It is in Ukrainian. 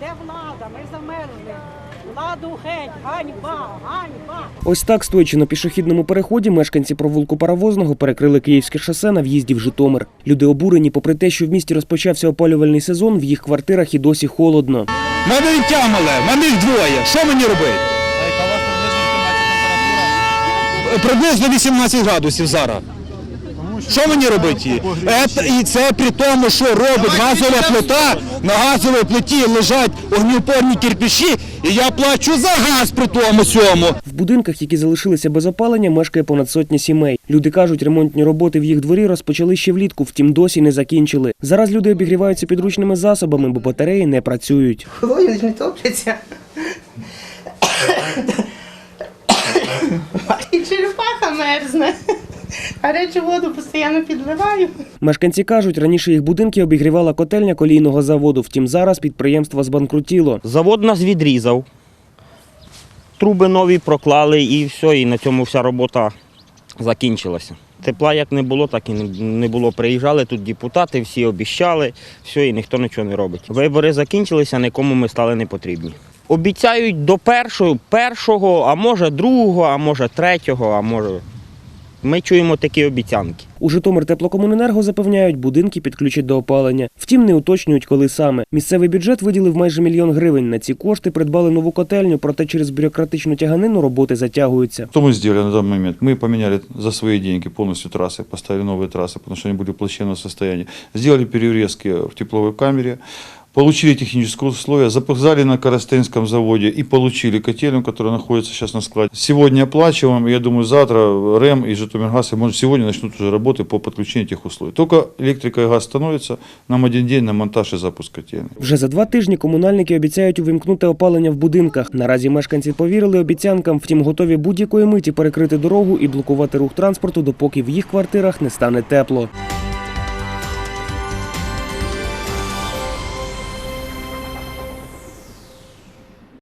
Де влада? Ми замерзли. Владу геть, ганьба, ганьба. Ось так, стоячи на пішохідному переході, мешканці провулку Паровозного перекрили київське шосе на в'їзді в Житомир. Люди обурені, попри те, що в місті розпочався опалювальний сезон, в їх квартирах і досі холодно. Мене мале, мене їх двоє. Що мені робити? Приблизно 18 градусів зараз. Що мені робити? Ет- і це при тому, що робить газова плита, на газовій плиті лежать огнеупорні кирпичі, і я плачу за газ при тому цьому. В будинках, які залишилися без опалення, мешкає понад сотня сімей. Люди кажуть, ремонтні роботи в їх дворі розпочали ще влітку, втім досі не закінчили. Зараз люди обігріваються підручними засобами, бо батареї не працюють. Холодні ж не топляться. І черепаха мерзне. Гарячу воду постійно підливаю. Мешканці кажуть, раніше їх будинки обігрівала котельня колійного заводу. Втім, зараз підприємство збанкрутіло. Завод нас відрізав. Труби нові проклали і все, і на цьому вся робота закінчилася. Тепла як не було, так і не- не було. Приїжджали тут депутати, всі обіщали, все, і ніхто нічого не робить. Вибори закінчилися, нікому ми стали не потрібні. Обіцяють до першого, першого, а може другого, а може третього, а може. Ми чуємо такі обіцянки. У Житомир теплокомуненерго запевняють, будинки підключать до опалення. Втім, не уточнюють, коли саме. Місцевий бюджет виділив майже мільйон гривень. На ці кошти придбали нову котельню, проте через бюрократичну тяганину роботи затягуються. Что мы сделали на данный момент? Мы поменяли за свои деньги полностью трассы, поставили новые трассы, потому что они были в плачевном состоянии. Сделали перерезки в тепловой камере, получили технические условия, запускали на Коростенском заводе и получили котельную, которая находится сейчас на складе. Сегодня оплачиваем, и я думаю, завтра РЭМ и Житомиргаз, и, может, сегодня начнут уже работы по подключению этих условий. Только электрика и газ становится, нам один день на монтаж и запуск котельной. Вже за два тижні комунальники обіцяють увімкнути опалення в будинках. Наразі мешканці повірили обіцянкам, втім готові будь-якої миті перекрити дорогу і блокувати рух транспорту, допоки в їх квартирах не стане тепло.